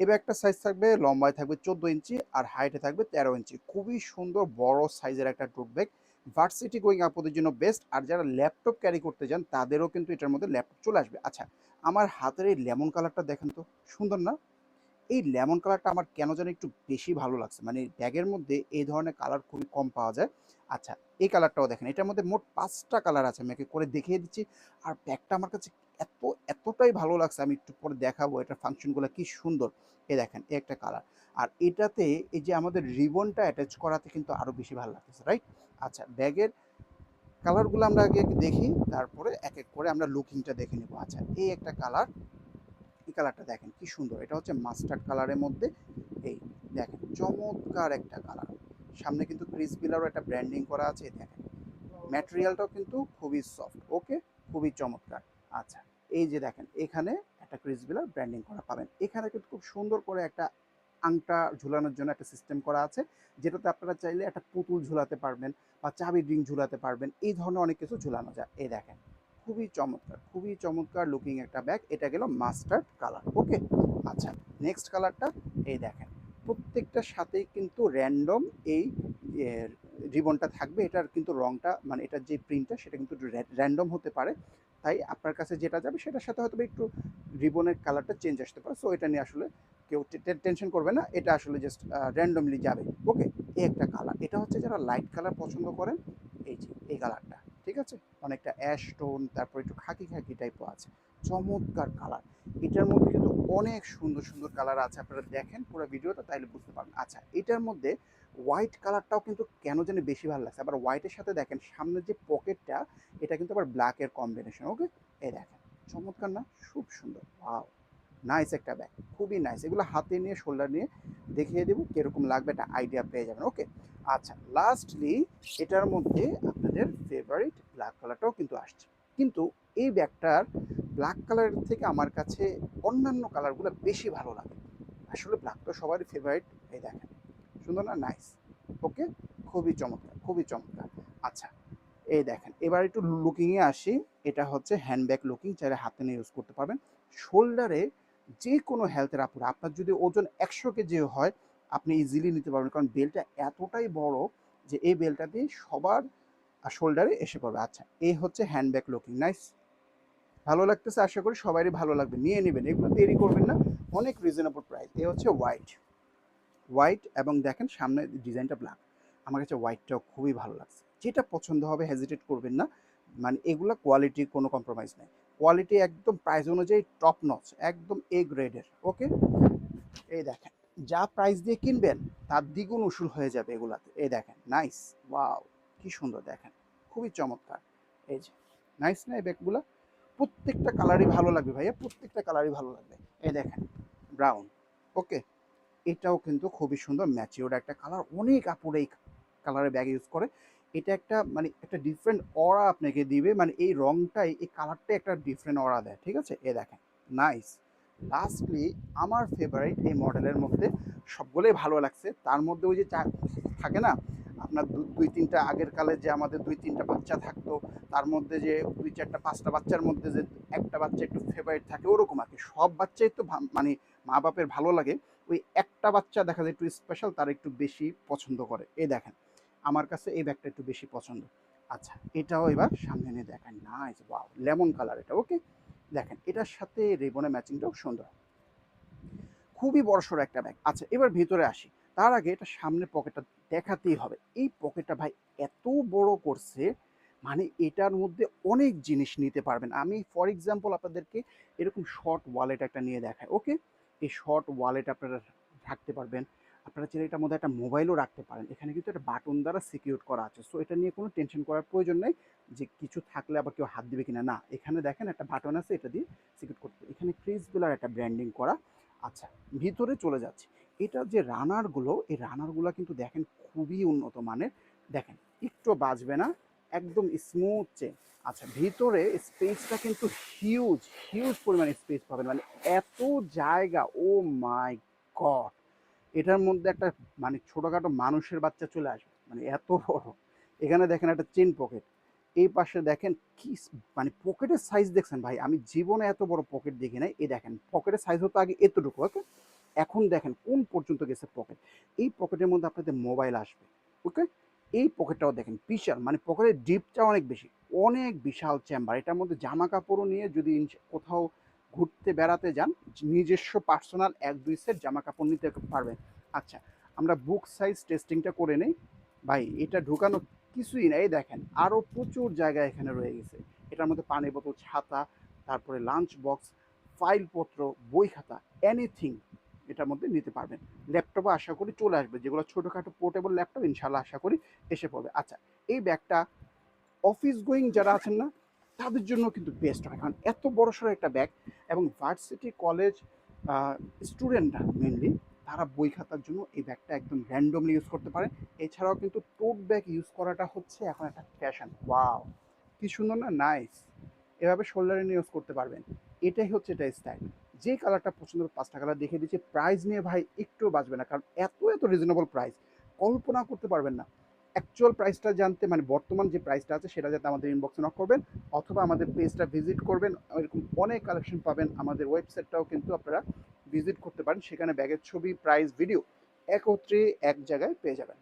এই ব্যাগটা সাইজ থাকবে লম্বায় থাকবে চোদ্দ ইঞ্চি আর হাইটে থাকবে তেরো ইঞ্চি খুবই সুন্দর বড় সাইজের একটা টোট ব্যাগ ভার্সিটি গোয়িং আপদের জন্য বেস্ট আর যারা ল্যাপটপ ক্যারি করতে যান তাদেরও কিন্তু এটার মধ্যে ল্যাপটপ চলে আসবে। আচ্ছা আমার হাতের এই লেমন কালারটা দেখেন তো, সুন্দর না? এই লেমন কালারটা আমার কেন যেন একটু বেশি ভালো লাগছে। মানে ব্যাগের মধ্যে এই ধরনের কালার খুবই কম পাওয়া যায়। আচ্ছা এই কালারটাও দেখেন, এটার মধ্যে মোট পাঁচটা কালার আছে। আমি করে দেখিয়ে দিচ্ছি। আর ব্যাগটা আমার কাছে এত, এতটাই ভালো লাগছে আমি একটু পরে দেখাবো এটার ফাংশনগুলো কি সুন্দর। এ দেখেন, এ একটা কালার আর এটাতে এই যে আমাদের রিবনটা অ্যাটাচ করাতে কিন্তু আরও বেশি ভালো লাগতেছে রাইট আচ্ছা ব্যাগের কালারগুলো আমরা আগে দেখি, তারপরে এক এক করে আমরা লুকিংটা দেখে নেব। আচ্ছা এই একটা কালার এই কালারটা দেখেন কি সুন্দর। এটা হচ্ছে মাস্টার্ড কালারের মধ্যে। এই দেখেন, চমৎকার একটা কালার সামনে কিন্তু ক্রিস বিলারও একটা ব্র্যান্ডিং করা আছে দেখেন। ম্যাটেরিয়ালটাও কিন্তু খুবই সফট ওকে খুবই চমৎকার। আচ্ছা এই যে দেখেন, এখানে একটা ক্রিস বিলার ব্র্যান্ডিং করা পাবেন। এখানে কিন্তু খুব সুন্দর করে একটা আংটা ঝুলানোর জন্য একটা সিস্টেম করা আছে, যেটাতে আপনারা চাইলে একটা পুতুল ঝুলাতে পারবেন বা চাবির রিং ঝুলাতে পারবেন, এই ধরনের অনেক কিছু ঝুলানো যায়। এই দেখেন, খুবই চমৎকার খুবই চমৎকার লুকিং একটা ব্যাগ এটা গেল মাস্টার্ড কালার ওকে আচ্ছা নেক্সট কালারটা এই দেখেন, প্রত্যেকটার সাথেই কিন্তু র্যান্ডম এই রিবনটা থাকবে, এটার কিন্তু রংটা মানে এটার যে প্রিন্টটা সেটা কিন্তু র্যান্ডম হতে পারে। তাই আপনার কাছে যেটা যাবে, সেটার সাথে হয়তো একটু রিবনের কালারটা চেঞ্জ আসতে পারে। সো এটা নিয়ে আসলে কেউ টেনশন করবে না। এটা আসলে জাস্ট র্যান্ডমলি যাবে। ওকে এই একটা কালার এটা হচ্ছে যারা লাইট কালার পছন্দ করেন, এই যে, এই কালারটা ঠিক আছে? অনেকটা অ্যাশ টোন তারপর একটু খাকি খাকি টাইপও আছে। চমৎকার কালার এটার মধ্যে কিন্তু অনেক সুন্দর সুন্দর কালার আছে। আপনারা দেখেন পুরো ভিডিওটা, তাইলে বুঝতে পারবেন। আচ্ছা এটার মধ্যে হোয়াইট কালারটাও কিন্তু কেন যেন বেশি ভালো লাগছে। আবার হোয়াইটের সাথে দেখেন, সামনের যে পকেটটা এটা কিন্তু আবার ব্ল্যাকের কম্বিনেশন ওকে এই দেখেন, চমৎকার না? খুব সুন্দর ওয়াও নাইস একটা ব্যাগ খুবই নাইস এগুলো হাতে নিয়ে শোল্ডার নিয়ে দেখিয়ে দেবো, কীরকম লাগবে একটা আইডিয়া পেয়ে যাবেন ওকে আচ্ছা লাস্টলি এটার মধ্যে আপনাদের ফেভারিট ব্ল্যাক কালারটাও কিন্তু আসছে। কিন্তু এই ব্যাগটার ব্ল্যাক কালার থেকে আমার কাছে অন্যান্য কালারগুলো বেশি ভালো লাগে। আসলে ব্ল্যাক তো সবারই ফেভারিট এই দেখেন। সুন্দর না? নাইস ওকে খুবই চমৎকার খুবই চমৎকার। আচ্ছা এই দেখেন, এবার একটু লুকিংয়ে আসি। এটা হচ্ছে হ্যান্ডব্যাগ লুকিং চাইলে হাতে নিয়ে ইউজ করতে পারবেন। শোল্ডারে যে কোনো হেলথের আপুর, আপনার যদি ওজন একশো কেজি হয়, আপনি ইজিলি নিতে পারবেন। কারণ বেলটা এতটাই বড় যে এই বেলটা দিয়ে সবার শোল্ডারে এসে পড়বে। আচ্ছা এই হচ্ছে হ্যান্ডব্যাগ লুকিং নাইস ভালো লাগতেছে? আশা করি সবারই ভালো লাগবে। নিয়ে নেবেন, এগুলো দেরি করবেন না। অনেক রিজনেবল প্রাইস এ হচ্ছে হোয়াইট হোয়াইট এবং দেখেন সামনে ডিজাইনটা ব্ল্যাক আমার কাছে হোয়াইটটাও খুবই ভালো লাগছে। যেটা পছন্দ হবে হেজিটেট করবেন না। মানে এগুলো কোয়ালিটি কোনো কম্প্রোমাইজ নেই। কোয়ালিটি একদম প্রাইস অনুযায়ী টপ নচ একদম এ গ্রেডের ওকে এই দেখেন, যা প্রাইস দিয়ে কিনবেন, তার দ্বিগুণ উসুল হয়ে যাবে এগুলাতে। এই দেখেন নাইস ওয়াও কি সুন্দর দেখেন, খুবই চমৎকার। এই যে নাইস না এই ব্যাগগুলো? প্রত্যেকটা কালারই ভালো লাগবে ভাইয়া, প্রত্যেকটা কালারই ভালো লাগবে। এই দেখেন ব্রাউন ওকে এটাও কিন্তু খুবই সুন্দর ম্যাচিওর একটা কালার অনেক আপুরে এই কালারের ব্যাগ ইউজ করে। এটা একটা মানে একটা ডিফারেন্ট অরা আপনাকে দিবে। মানে এই রংটাই, এই কালারটাই একটা ডিফারেন্ট অরা দেয়, ঠিক আছে? এ দেখেন নাইস লাস্টলি আমার ফেভারিট এই মডেলের মধ্যে সবগুলোই ভালো লাগছে। তার মধ্যে ওই যে চা- থাকে না? আপনার দুই তিনটা আগের কালে যে আমাদের দুই তিনটা বাচ্চা থাকতো, তার মধ্যে যে দুই চারটা, পাঁচটা বাচ্চার মধ্যে যে একটা বাচ্চা একটু ফেভারিট থাকে, ওরকম আর কি। সব বাচ্চাই তো মানে মা বাপের ভালো লাগে। ওই একটা বাচ্চা দেখা যায় একটু স্পেশাল তার একটু বেশি পছন্দ করে। এই দেখেন, আমার কাছে এই ব্যাগটা একটু বেশি পছন্দ। আচ্ছা এটাও এবার সামনে নিয়ে দেখেন নাইস ওয়াও লেমন কালার এটা ওকে দেখেন, এটার সাথে রেবনের ম্যাচিংটাও সুন্দর। খুবই বড়সড় একটা ব্যাগ আচ্ছা এবার ভিতরে আসি। তার আগে এটা সামনে পকেটটা দেখাতেই হবে। এই পকেটটা ভাই এত বড় করছে মানে এটার মধ্যে অনেক জিনিস নিতে পারবেন। আমি ফর এক্সাম্পল আপনাদেরকে এরকম শর্ট ওয়ালেট একটা নিয়ে দেখাই ওকে এই শর্ট ওয়ালেট আপনারা রাখতে পারবেন। আপনারা চাইলে এটার মধ্যে একটা মোবাইলও রাখতে পারেন। এখানে কিন্তু একটা বাটন দ্বারা সিকিউর করা আছে। সো এটা নিয়ে কোনো টেনশন করার প্রয়োজন নেই যে কিছু থাকলে আবার কেউ হাত দিবে কিনা। না, এখানে দেখেন একটা বাটন আছে, এটা দিয়ে সিকিউর করতে এখানে ক্রিসগুলার একটা ব্র্যান্ডিং করা। আচ্ছা ভিতরে চলে যাচ্ছে। এটা যে রানারগুলো এই রানারগুলো কিন্তু দেখেন খুবই উন্নত মানের। দেখেন, একটু বাজবে না, একদম স্মুথ চেন আচ্ছা ভিতরে স্পেসটা কিন্তু হিউজ হিউজ পরিমাণে স্পেস পাবেন। মানে এত জায়গা, ও মাই গড এটার মধ্যে একটা মানে ছোটোখাটো মানুষের বাচ্চা চলে আসবে। মানে এত বড়। এখানে দেখেন একটা চেন পকেট এই পাশে দেখেন কি মানে পকেটের সাইজ দেখছেন ভাই? আমি জীবনে এত বড় পকেট দেখি নাই। এই দেখেন পকেটের সাইজ হতো আগে এতটুকু ওকে এখন দেখেন কোন পর্যন্ত গেছে পকেট এই পকেটের মধ্যে আপনাদের মোবাইল আসবে ওকে এই পকেটটাও দেখেন, বিশাল। মানে পকেটের ডিপটা অনেক বেশি। অনেক বিশাল চেম্বার এটার মধ্যে জামা কাপড়ও নিয়ে যদি কোথাও ঘুরতে বেড়াতে যান, নিজস্ব পার্সোনাল এক দুই সেট জামা কাপড় নিতে পারবেন। আচ্ছা আমরা বুক সাইজ টেস্টিংটা করে নেই। ভাই, এটা ঢুকানো কিছুই না। এই দেখেন আরও প্রচুর জায়গা এখানে রয়ে গেছে। এটার মধ্যে পানি বোতল, ছাতা, তারপরে লাঞ্চ বক্স ফাইলপত্র বই খাতা এনিথিং এটার মধ্যে নিতে পারবেন। ল্যাপটপও আশা করি চলে আসবে। যেগুলো ছোটোখাটো পোর্টেবল ল্যাপটপ ইনশাল্লাহ আশা করি এসে পড়বে। আচ্ছা এই ব্যাগটা অফিস গোয়িং যারা আছেন না, তাদের জন্য কিন্তু বেস্ট হয় কারণ এত বড় সড়ো একটা ব্যাগ এবং ভার্সিটি কলেজ স্টুডেন্টরা মেনলি তারা বই খাতার জন্য এই ব্যাগটা একদম র্যান্ডমলি ইউজ করতে পারে। এছাড়াও কিন্তু টোট ব্যাগ ইউজ করাটা হচ্ছে এখন একটা ফ্যাশন ওয়াও কি সুন্দর না? নাইস এভাবে শোল্ডারে নিয়ে ইউজ করতে পারবেন। এটাই হচ্ছে এটা স্টাইল যে কালারটা পছন্দ পাঁচটা কালার দেখে দিচ্ছি। প্রাইস নিয়ে ভাই একটু বাঁচবে না, কারণ এত এত রিজনেবল প্রাইস কল্পনা করতে পারবেন না। অ্যাকচুয়াল প্রাইসটা জানতে মানে বর্তমান যে প্রাইসটা আছে, সেটা যাতে আমাদের ইনবক্সে নক করবেন, অথবা আমাদের পেজটা ভিজিট করবেন, এরকম অনেক কালেকশন পাবেন। আমাদের ওয়েবসাইটটাও কিন্তু আপনারা ভিজিট করতে পারেন। সেখানে ব্যাগের ছবি প্রাইস ভিডিও একত্রে এক জায়গায় পেয়ে যাবেন।